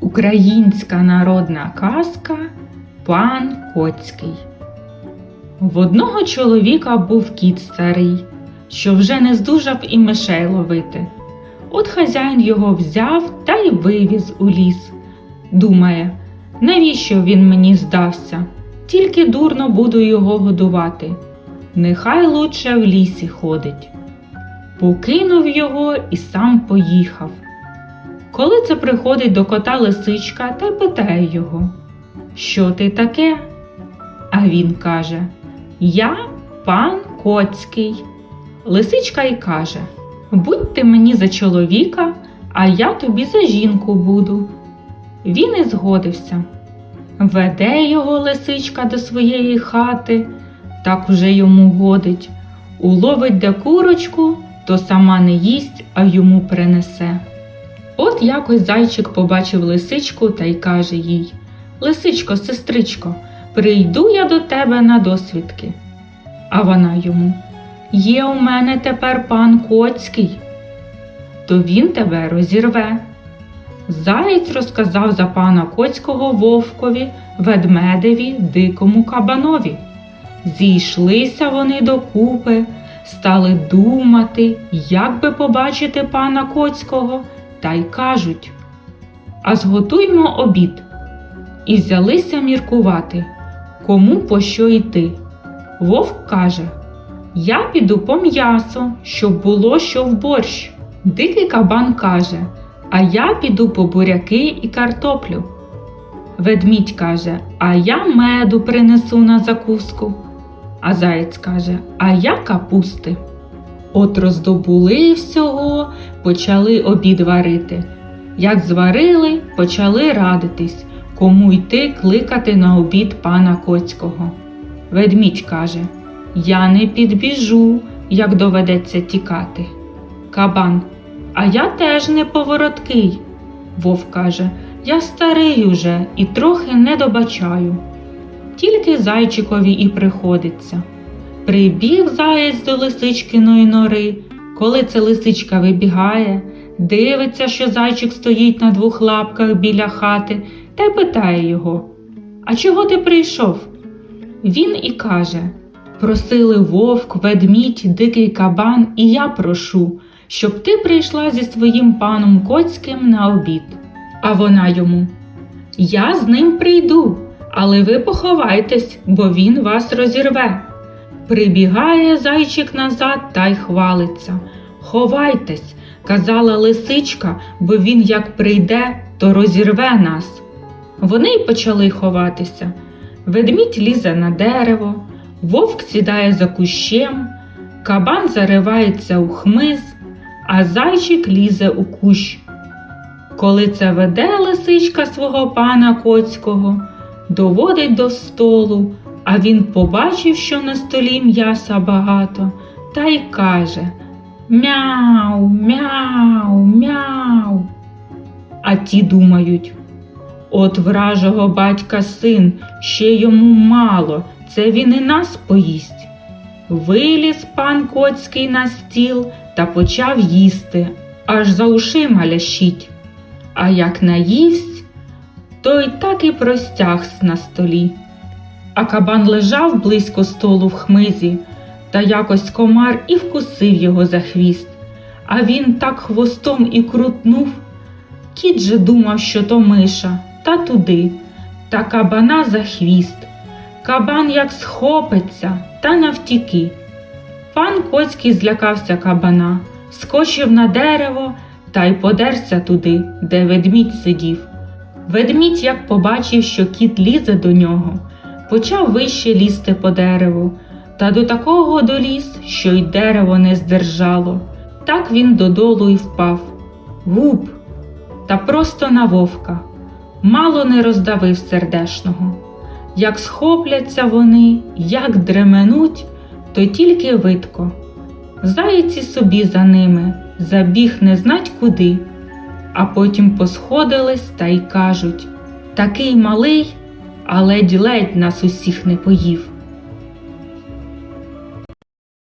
Українська народна казка Пан Коцький. В одного чоловіка був кіт старий, що вже не здужав і мишей ловити. От хазяїн його взяв та й вивіз у ліс. Думає, навіщо він мені здався? Тільки дурно буду його годувати. Нехай лучше в лісі ходить. Покинув його і сам поїхав. Коли це приходить до кота лисичка та питає його, що ти таке? А він каже: Я пан Коцький. Лисичка й каже: Будь ти мені за чоловіка, а я тобі за жінку буду. Він і згодився. Веде його лисичка до своєї хати, так уже йому годить. Уловить де курочку, то сама не їсть, а йому принесе. От якось зайчик побачив лисичку та й каже їй Лисичко, сестричко, прийду я до тебе на досвідки. А вона йому Є у мене тепер пан Коцький, то він тебе розірве. Заєць розказав за пана Коцького вовкові, ведмедеві, дикому кабанові. Зійшлися вони докупи, стали думати, як би побачити пана Коцького, та й кажуть А зготуймо обід. І взялися міркувати, кому по що йти. Вовк каже Я піду по м'ясо, щоб було що в борщ. Дикий кабан каже А я піду по буряки і картоплю. Ведмідь каже, а я меду принесу на закуску. А заєць каже, а я капусти. От роздобули всього, почали обід варити. Як зварили, почали радитись, кому йти кликати на обід пана Коцького. Ведмідь каже, я не підбіжу, як доведеться тікати. Кабан, а я теж не повороткий. Вовк каже, я старий уже і трохи не добачаю. Тільки зайчикові і приходиться. Прибіг заєць до лисичкиної нори. Коли це лисичка вибігає, дивиться, що зайчик стоїть на двох лапках біля хати, та й питає його А чого ти прийшов? Він і каже Просили вовк, ведмідь, дикий кабан, і я прошу, щоб ти прийшла зі своїм паном Коцьким на обід. А вона йому Я з ним прийду, але ви поховайтесь, бо він вас розірве. Прибігає зайчик назад та й хвалиться. Ховайтесь, казала лисичка, бо він як прийде, то розірве нас. Вони й почали ховатися. Ведмідь лізе на дерево, вовк сідає за кущем, кабан заривається у хмиз, а зайчик лізе у кущ. Коли це веде лисичка свого пана Коцького, доводить до столу, а він побачив, що на столі м'яса багато, та й каже Мяу, мяу, мяу. А ті думають От вражого батька син, ще йому мало, це він і нас поїсть. Виліз пан Коцький на стіл та почав їсти, аж за ушима лящить. А як наївсь, то й так і простягсь на столі. А кабан лежав близько столу в хмизі, та якось комар і вкусив його за хвіст. А він так хвостом і крутнув. Кіт же думав, що то миша, та туди, та кабана за хвіст. Кабан як схопиться та навтіки. Пан Коцький злякався кабана, скочив на дерево та й подерся туди, де ведмідь сидів. Ведмідь, як побачив, що кіт лізе до нього, почав вище лізти по дереву, та до такого доліз, що й дерево не здержало. Так він додолу й впав. Гуп! Та просто на вовка. Мало не роздавив сердешного. Як схопляться вони, як дременуть, то тільки видко. Зайці собі за ними, забіг не знать куди, а потім посходились та й кажуть такий малий, а ледь-ледь нас усіх не поїв.